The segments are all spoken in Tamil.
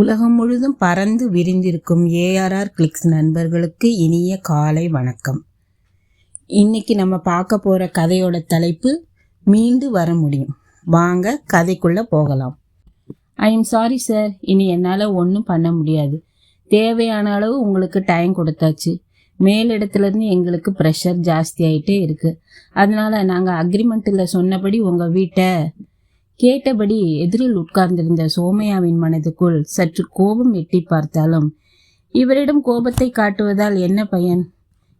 உலகம் முழுதும் பறந்து விரிந்திருக்கும் ஏஆர்ஆர் கிளிக்ஸ் நண்பர்களுக்கு இனிய காலை வணக்கம். இன்னைக்கு நம்ம பார்க்க போகிற கதையோட தலைப்பு மீண்டு வர முடியும். வாங்க கதைக்குள்ளே போகலாம். ஐ எம் சாரி சார் இனி என்னால் ஒன்றும் பண்ண முடியாது. தேவையான அளவு உங்களுக்கு டைம் கொடுத்தாச்சு. மேலிடத்துலேருந்து எங்களுக்கு ப்ரெஷர் ஜாஸ்தி ஆகிட்டே இருக்குது அதனால் நாங்கள் அக்ரிமெண்ட்டில் சொன்னபடி உங்கள் வீட்டை கேட்டபடி எதிரில் உட்கார்ந்திருந்த சோமையாவின் மனதுக்குள் சற்று கோபம் எட்டி பார்த்தாலும் இவரிடம் கோபத்தை காட்டுவதால் என்ன பயன்?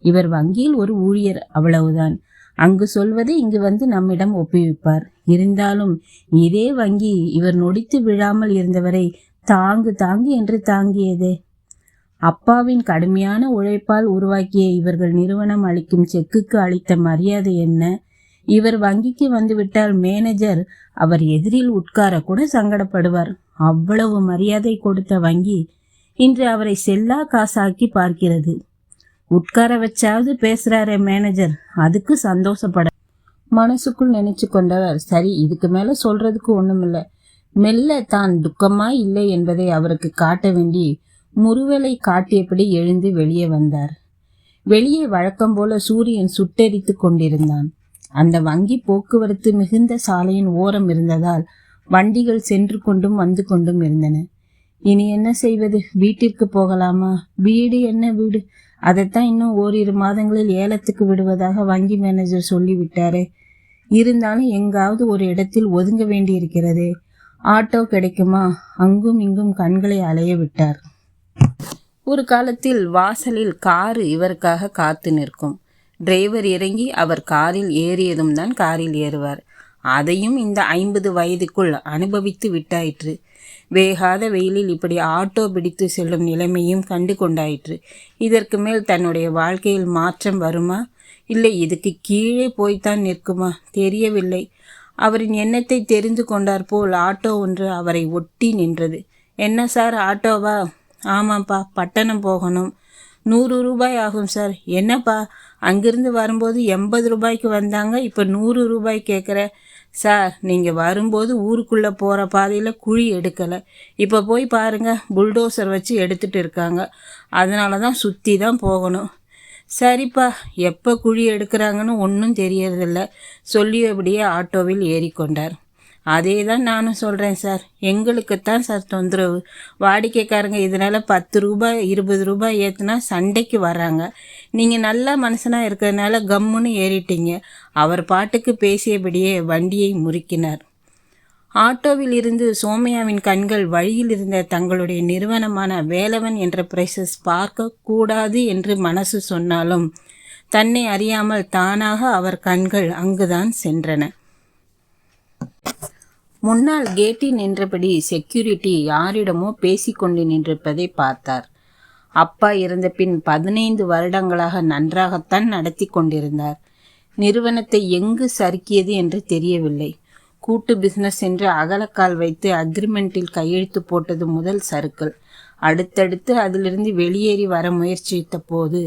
இவர் வங்கியில் ஒரு ஊழியர் அவ்வளவுதான். அங்கு சொல்வதை இங்கு வந்து நம்மிடம் ஒப்புவிப்பார். இருந்தாலும் இதே வங்கி இவர் நொடித்து விழாமல் இருந்தவரை தாங்கு தாங்கு என்று தாங்கியதே. அப்பாவின் கடுமையான உழைப்பால் உருவாக்கிய இவர்கள் நிறுவனம் அளிக்கும் செக்குக்கு அளித்த மரியாதை என்ன? இவர் வங்கிக்கு வந்துவிட்டால் மேனேஜர் அவர் எதிரில் உட்கார கூட சங்கடப்படுவார். அவ்வளவு மரியாதை கொடுத்த வங்கி இன்று அவரை செல்லா காசாக்கி பார்க்கிறது. உட்கார வச்சாவது பேசுறாரே மேனேஜர் அதுக்கு சந்தோஷப்பட. மனசுக்குள் நினைச்சு கொண்டவர் சரி இதுக்கு மேல சொல்றதுக்கு ஒண்ணுமில்லை. மெல்ல தான் துக்கமா இல்லை என்பதை அவருக்கு காட்ட வேண்டி முறுவலை காட்டியபடி எழுந்து வெளியே வந்தார். வெளியே வழக்கம் போல சூரியன் சுட்டெரித்து கொண்டிருந்தான். அந்த வங்கி போக்குவரத்து மிகுந்த சாலையின் ஓரம் இருந்ததால் வண்டிகள் சென்று கொண்டும் வந்து கொண்டும் இருந்தன. இனி என்ன செய்வது? வீட்டிற்கு போகலாமா? வீடு என்ன வீடு? அதைத்தான் இன்னும் ஓரிரு மாதங்களில் ஏலத்துக்கு விடுவதாக வங்கி மேனேஜர் சொல்லிவிட்டாரே. இருந்தாலும் எங்காவது ஒரு இடத்தில் ஒதுங்க வேண்டியிருக்கிறதே. ஆட்டோ கிடைக்குமா? அங்கும் இங்கும் கண்களை அலைய விட்டார். ஒரு காலத்தில் வாசலில் காரு இவருக்காக காத்து நிற்கும். டிரைவர் இறங்கி அவர் காரில் ஏறியதும் தான் காரில் ஏறுவார். அதையும் இந்த ஐம்பது வயதுக்குள் அனுபவித்து விட்டாயிற்று. வேகாத வெயிலில் இப்படி ஆட்டோ பிடித்து செல்லும் நிலைமையும் கண்டு கொண்டாயிற்று. இதற்கு மேல் தன்னுடைய வாழ்க்கையில் மாற்றம் வருமா? இல்லை இதுக்கு கீழே போய்த்தான் நிற்குமா? தெரியவில்லை. அவரின் எண்ணத்தை தெரிந்து கொண்டார் போல் ஆட்டோ ஒன்று அவரை ஒட்டி நின்றது. என்ன சார் ஆட்டோவா? ஆமாப்பா பட்டணம் போகணும். நூறு ரூபாய் ஆகும் சார். என்னப்பா? அங்கிருந்து வரும்போது எண்பது ரூபாய்க்கு வந்தாங்க. இப்போ நூறு ரூபாய் கேட்குற சார் நீங்கள் வரும்போது ஊருக்குள்ளே போகிற பாதையில் குழி எடுக்கலை. இப்போ போய் பாருங்கள் புல்டோசர் வச்சு எடுத்துகிட்டு இருக்காங்க. அதனால தான் சுற்றி தான் போகணும். சரிப்பா எப்போ குழி எடுக்கிறாங்கன்னு ஒன்றும் தெரியறதில்ல. சொல்லியபடியே ஆட்டோவில் ஏறிக்கொண்டார். அதே தான் நானும் சொல்கிறேன் சார். எங்களுக்குத்தான் சார் தொந்தரவு. வாடிக்கைக்காரங்க இதனால் பத்து ரூபாய் இருபது ரூபாய் ஏற்றுனா சண்டைக்கு வர்றாங்க. நீங்கள் நல்ல மனுஷனாக இருக்கிறதுனால கம்முன்னு ஏறிட்டீங்க. அவர் பாட்டுக்கு பேசியபடியே வண்டியை முறுக்கினார். ஆட்டோவில் இருந்து சோமையாவின் கண்கள் வழியில் இருந்த தங்களுடைய நிறுவனமான வேலவன் என்ற பிரைசஸ் பார்க்க கூடாது என்று மனசு சொன்னாலும் தன்னை அறியாமல் தானாக அவர் கண்கள் அங்குதான் சென்றன. முன்னால் கேட்டில் நின்றபடி செக்யூரிட்டி யாரிடமோ பேசிக்கொண்டு நின்றிருப்பதை பார்த்தார். அப்பா இறந்த பின் பதினைந்து வருடங்களாக நன்றாகத்தான் நடத்தி கொண்டிருந்தார். நிறுவனத்தை எங்கு சறுக்கியது என்று தெரியவில்லை. கூட்டு பிசினஸ் என்று அகலக்கால் வைத்து அக்ரிமெண்ட்டில் கையெழுத்து போட்டது முதல் சறுக்கல். அடுத்தடுத்து அதிலிருந்து வெளியேறி வர முயற்சித்த போது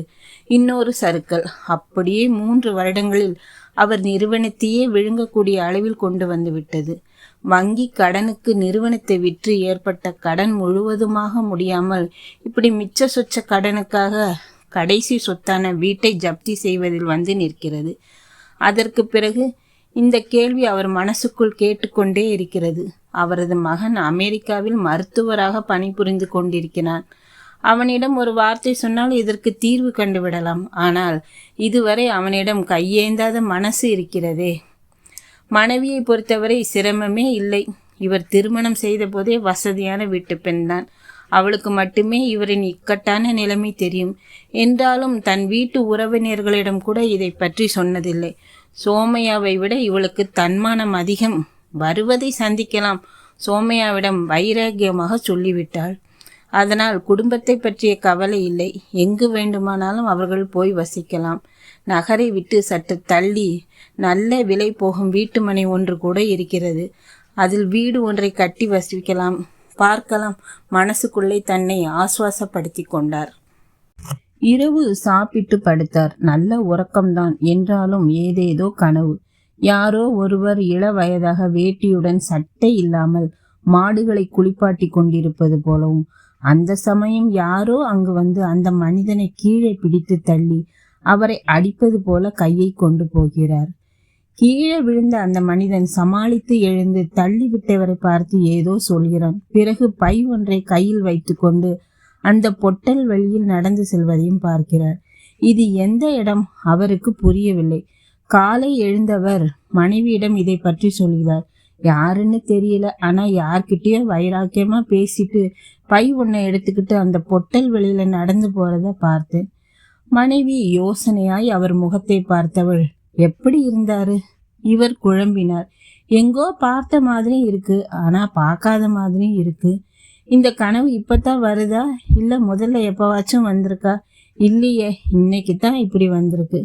இன்னொரு சறுக்கல். அப்படியே மூன்று வருடங்களில் அவர் நிறுவனத்தையே விழுங்கக்கூடிய அளவில் கொண்டு வந்து விட்டது. வங்கி கடனுக்கு நிறுவனத்தை விற்று ஏற்பட்ட கடன் முழுவதுமாக முடியாமல் இப்படி மிச்ச சொச்ச கடனுக்காக கடைசி சொத்தான வீட்டை ஜப்தி செய்வதில் வந்து நிற்கிறது. அதற்கு பிறகு இந்த கேள்வி அவர் மனசுக்குள் கேட்டுக்கொண்டே இருக்கிறது. அவரது மகன் அமெரிக்காவில் மருத்துவராக பணிபுரிந்து கொண்டிருக்கிறான். அவனிடம் ஒரு வார்த்தை சொன்னால் இதற்கு தீர்வு கண்டுவிடலாம். ஆனால் இதுவரை அவனிடம் கையேந்தாத மனசு இருக்கிறதே. மனைவியை பொறுத்தவரை சிரமமே இல்லை. இவர் திருமணம் செய்த போதே வசதியான வீட்டு பெண்தான் அவளுக்கு மட்டுமே இவரின் இக்கட்டான நிலைமை தெரியும். என்றாலும் தன் வீட்டு உறவினர்களிடம் கூட இதை பற்றி சொன்னதில்லை. சோமையாவை விட இவளுக்கு தன்மானம் அதிகம். வருவதை சந்திக்கலாம். சோமையாவிடம் வைராகியமாக சொல்லிவிட்டாள். அதனால் குடும்பத்தை பற்றிய கவலை இல்லை. எங்கு வேண்டுமானாலும் அவர்கள் போய் வசிக்கலாம். நகரை விட்டு சற்று தள்ளி நல்ல விலை போகும் வீட்டு மனை ஒன்று கூட இருக்கிறது. அதில் வீடு ஒன்றை கட்டி வசிக்கலாம். பார்க்கலாம். மனசுக்குள்ளே தன்னை ஆசுவாசப்படுத்தி கொண்டார். இரவு சாப்பிட்டு படுத்தார். நல்ல உறக்கம்தான். என்றாலும் ஏதேதோ கனவு. யாரோ ஒருவர் இள வயதாக வேட்டியுடன் சட்டை இல்லாமல் மாடுகளை குளிப்பாட்டி கொண்டிருப்பது போலவும் அந்த சமயம் யாரோ அங்கு வந்து அந்த மனிதனை கீழே பிடித்து தள்ளி அவரை அடிப்பது போல கையை கொண்டு போகிறார். கீழே விழுந்த அந்த மனிதன் சமாளித்து எழுந்து தள்ளிவிட்டவரை பார்த்து ஏதோ சொல்கிறான். பிறகு பை ஒன்றை கையில் வைத்துக்கொண்டு அந்த பொட்டல் வழியில் நடந்து செல்வதையும் பார்க்கிறார். இது எந்த இடம்? அவருக்கு புரியவில்லை. காலை எழுந்தவர் மனைவியிடம் இதை பற்றி சொல்கிறார். யாருன்னு தெரியல. ஆனால் யார்கிட்டயோ வைராக்கியமாக பேசிட்டு பை ஒன்றை எடுத்துக்கிட்டு அந்த பொட்டல் வழியில் நடந்து போகிறத பார்த்தேன். மனைவி யோசனையாய் அவர் முகத்தை பார்த்தவள் எப்படி இருந்தாரு? இவர் குழம்பினார். எங்கோ பார்த்த மாதிரி இருக்கு ஆனா பார்க்காத மாதிரியும் இருக்கு. இந்த கனவு இப்பதான் வருதா? இல்ல முதல்ல எப்பவாச்சும் வந்திருக்கா? இல்லையே இன்னைக்கு தான் இப்படி வந்திருக்கு.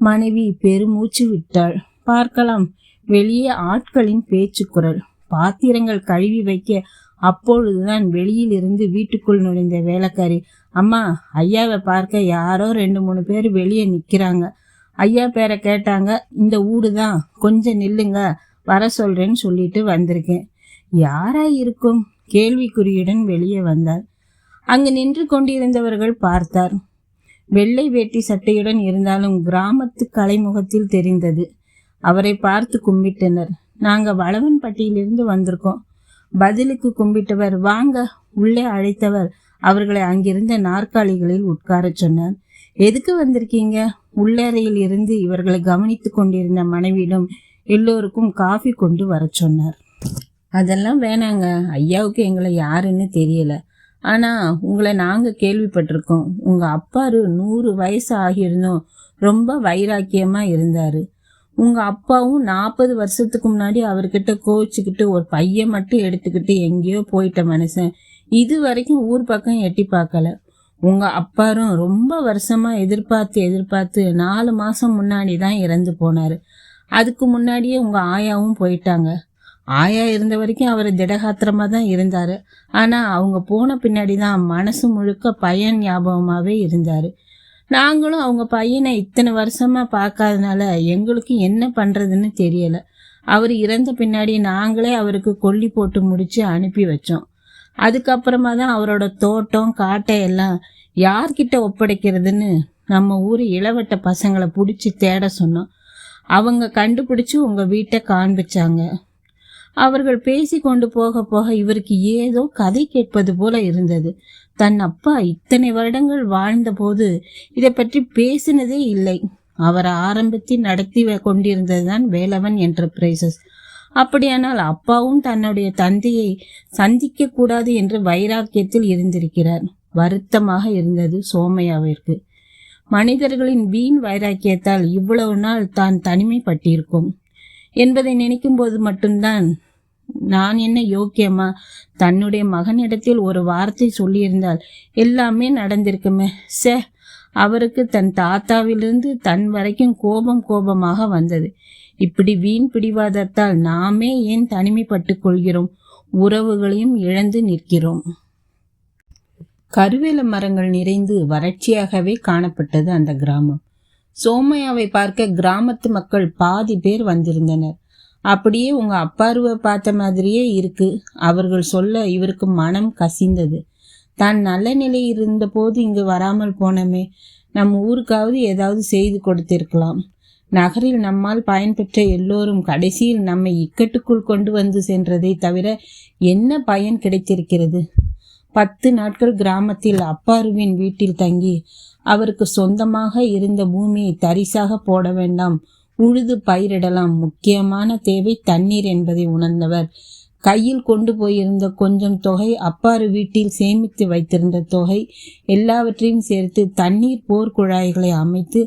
மனைவி பெருமூச்சு விட்டாள். பார்க்கலாம். வெளியே ஆட்களின் பேச்சு குரல் பாத்திரங்கள் கழுவி வைக்க அப்பொழுதுதான் வெளியில் இருந்து வீட்டுக்குள் நுழைந்த வேலைக்காரி அம்மா ஐயாவை பார்க்க யாரோ ரெண்டு மூணு பேர் வெளியே நிற்கிறாங்க ஐயா பேரை கேட்டாங்க இந்த ஊடு தான் கொஞ்சம் நில்லுங்க வர சொல்கிறேன்னு சொல்லிட்டு வந்திருக்கேன். யாரா இருக்கும்? கேள்விக்குறியுடன் வெளியே வந்தார். அங்கு நின்று கொண்டிருந்தவர்கள் பார்த்தார். வெள்ளை வேட்டி சட்டையுடன் இருந்தாலும் கிராமத்து கலைமுகத்தில் தெரிந்தது. அவரை பார்த்து கும்பிட்டனர். நாங்கள் வளவன்பட்டியிலிருந்து வந்திருக்கோம். பதிலுக்கு கும்பிட்டவர் வாங்க உள்ளே அழைத்தவர் அவர்களை அங்கிருந்த நாற்காலிகளில் உட்காரச் சொன்னார். எதுக்கு வந்திருக்கீங்க? உள்ளறையில் இருந்து இவர்களை கவனித்து கொண்டிருந்த மனைவியிடம் எல்லோருக்கும் காஃபி கொண்டு வர சொன்னார். அதெல்லாம் வேணாங்க. ஐயாவுக்கு எங்களை யாருன்னு தெரியல. ஆனா உங்களை நாங்க கேள்விப்பட்டிருக்கோம். உங்க அப்பாரு நூறு வயசு ஆகியிருந்தோம். ரொம்ப வைராக்கியமா இருந்தாரு. உங்க அப்பாவும் நாற்பது வருஷத்துக்கு முன்னாடி அவர்கிட்ட கோவிச்சுக்கிட்டு ஒரு பையன் மட்டும் எடுத்துக்கிட்டு எங்கேயோ போயிட்ட மனுஷன். இது வரைக்கும் ஊர் பக்கம் எட்டி பார்க்கல. உங்கள் அப்பாரும் ரொம்ப வருஷமாக எதிர்பார்த்து எதிர்பார்த்து நாலு மாதம் முன்னாடி தான் இறந்து போனார். அதுக்கு முன்னாடியே உங்கள் ஆயாவும் போயிட்டாங்க. ஆயா இருந்த வரைக்கும் அவர் திடகாத்திரமாக தான் இருந்தார். ஆனால் அவங்க போன பின்னாடி தான் மனசு முழுக்க பையன் ஞாபகமாகவே இருந்தார். நாங்களும் அவங்க பையனை இத்தனை வருஷமா பார்க்காதனால எங்களுக்கு என்ன பண்ணுறதுன்னு தெரியலை. அவர் இறந்த பின்னாடி நாங்களே அவருக்கு கொல்லி போட்டு முடித்து அனுப்பி வச்சோம். அதுக்கப்புறமா தான் அவரோட தோட்டம் காட்டை எல்லாம் யார்கிட்ட ஒப்படைக்கிறதுன்னு நம்ம ஊர் இளவட்ட பசங்களை பிடிச்சி தேட சொன்னோம். அவங்க கண்டுபிடிச்சி உங்கள் வீட்டை காண்பிச்சாங்க. அவர்கள் பேசி கொண்டு போக போக இவருக்கு ஏதோ கதை கேட்பது போல இருந்தது. தன் அப்பா இத்தனை வருடங்கள் வாழ்ந்தபோது இதை பற்றி பேசினதே இல்லை. அவர் ஆரம்பித்து நடத்தி கொண்டிருந்ததுதான் வேலவன் என்டர்பிரைசஸ் அப்படியானால் அப்பாவும் தன்னுடைய தந்தையை சந்திக்க கூடாது என்று வைராக்கியத்தில் இருந்திருக்கிறார். வருத்தமாக இருந்தது சோமையாவிற்கு. மனிதர்களின் வீண் வைராக்கியத்தால் இவ்வளவு நாள் தான் தனிமைப்பட்டிருக்கும் என்பதை நினைக்கும் போது மட்டும்தான் நான் என்ன யோக்கியமா? தன்னுடைய மகனிடத்தில் ஒரு வார்த்தை சொல்லியிருந்தால் எல்லாமே நடந்திருக்குமே. சே அவருக்கு தன் தாத்தாவிலிருந்து தன் வரைக்கும் கோபம் கோபமாக வந்தது. இப்படி வீண் பிடிவாதத்தால் நாமே ஏன் தனிமைப்பட்டு கொள்கிறோம்? உறவுகளையும் இழந்து நிற்கிறோம். கருவேல மரங்கள் நிறைந்து வறட்சியாகவே காணப்பட்டது அந்த கிராமம். சோமையாவை பார்க்க கிராமத்து மக்கள் பாதி பேர் வந்திருந்தனர். அப்படியே உங்க அப்பாருவை பார்த்த மாதிரியே இருக்கு. அவர்கள் சொல்ல இவருக்கு மனம் கசிந்தது. தான் நல்ல நிலை இருந்தபோது இங்கு வராமல் போனமே. நம் ஊருக்காவது ஏதாவது செய்து கொடுத்திருக்கலாம். நகரில் நம்மால் பயன்பெற்ற எல்லோரும் கடைசியில் நம்மை இக்கட்டுக்குள் கொண்டு வந்து சென்றதை தவிர என்ன பயன் கிடைத்திருக்கிறது? பத்து நாட்கள் கிராமத்தில் அப்பாருவின் வீட்டில் தங்கி அவருக்கு சொந்தமாக இருந்த பூமியை தரிசாக போட வேண்டாம் உழுது பயிரிடலாம். முக்கியமான தேவை தண்ணீர் என்பதை உணர்ந்தவர். கையில் கொண்டு போயிருந்த கொஞ்சம் தொகை அப்பாறு வீட்டில் சேமித்து வைத்திருந்த தொகை எல்லாவற்றையும் சேர்த்து தண்ணீர் போர்க்குழாய்களை அமைத்து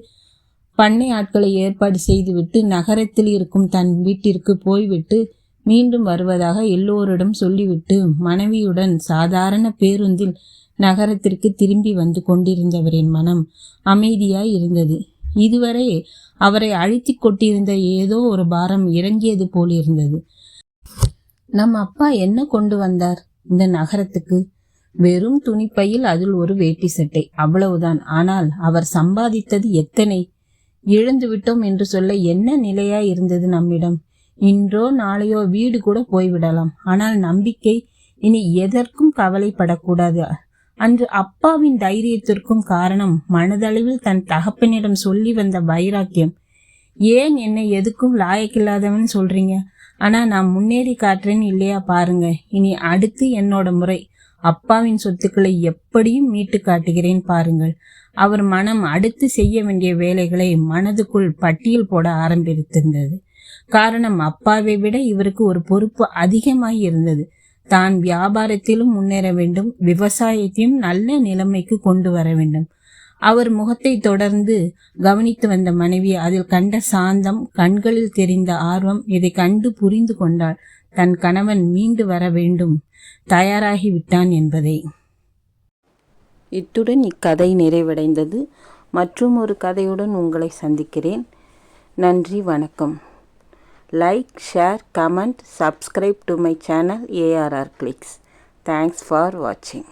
பண்ணை ஆட்களை ஏற்பாடு செய்துவிட்டு நகரத்தில் இருக்கும் தன் வீட்டிற்கு போய்விட்டு மீண்டும் வருவதாக எல்லோரிடம் சொல்லிவிட்டு மனைவியுடன் சாதாரண பேருந்தில் நகரத்திற்கு திரும்பி வந்து கொண்டிருந்தவரின் மனம் அமைதியாய் இருந்தது. இதுவரை அவரை அழுத்தி கொட்டிருந்த ஏதோ ஒரு பாரம் இறங்கியது போல் இருந்தது. நம் அப்பா என்ன கொண்டு வந்தார் இந்த நகரத்துக்கு? வெறும் துணிப்பையில் அதில் ஒரு வேட்டி சட்டை அவ்வளவுதான். ஆனால் அவர் சம்பாதித்தது எத்தனை? இழந்து விட்டோம் என்று சொல்ல என்ன நிலையா இருந்தது நம்மிடம்? இன்றோ நாளையோ வீடு கூட போய்விடலாம். ஆனால் நம்பிக்கை இனி எதற்கும் கவலைப்படக்கூடாது. அன்று அப்பாவின் தைரியத்திற்கும் காரணம் மனதளவில் தன் தகப்பனிடம் சொல்லி வந்த வைராக்கியம். ஏன் என்னை எதுக்கும் லாயக்கில்லாதவன் சொல்றீங்க? ஆனா நான் முன்னேறி காட்டுறேன்னு இல்லையா பாருங்க. இனி அடுத்து என்னோட முறை. அப்பாவின் சொத்துக்களை எப்படியும் மீட்டு காட்டுகிறேன் பாருங்கள். அவர் மனம் அடுத்து செய்ய வேண்டிய வேலைகளை மனதுக்குள் பட்டியல் போட ஆரம்பித்திருந்தது. காரணம் அப்பாவை விட இவருக்கு ஒரு பொறுப்பு அதிகமாய் இருந்தது. தான் வியாபாரத்திலும் முன்னேற வேண்டும் விவசாயத்தையும் நல்ல நிலைமைக்கு கொண்டு வர வேண்டும். அவர் முகத்தை தொடர்ந்து கவனித்து வந்த மனைவி அதில் கண்ட சாந்தம் கண்களில் தெரிந்த ஆர்வம் இதை கண்டு புரிந்து கொண்டாள். தன் கணவன் மீண்டு வர வேண்டும் தயாராகி விட்டான் என்பதை. இத்துடன் இக்கதை நிறைவடைந்தது. மற்றும் ஒரு கதையுடன் உங்களை சந்திக்கிறேன். நன்றி வணக்கம். Like share comment subscribe to my channel ARR clicks thanks for வாட்சிங்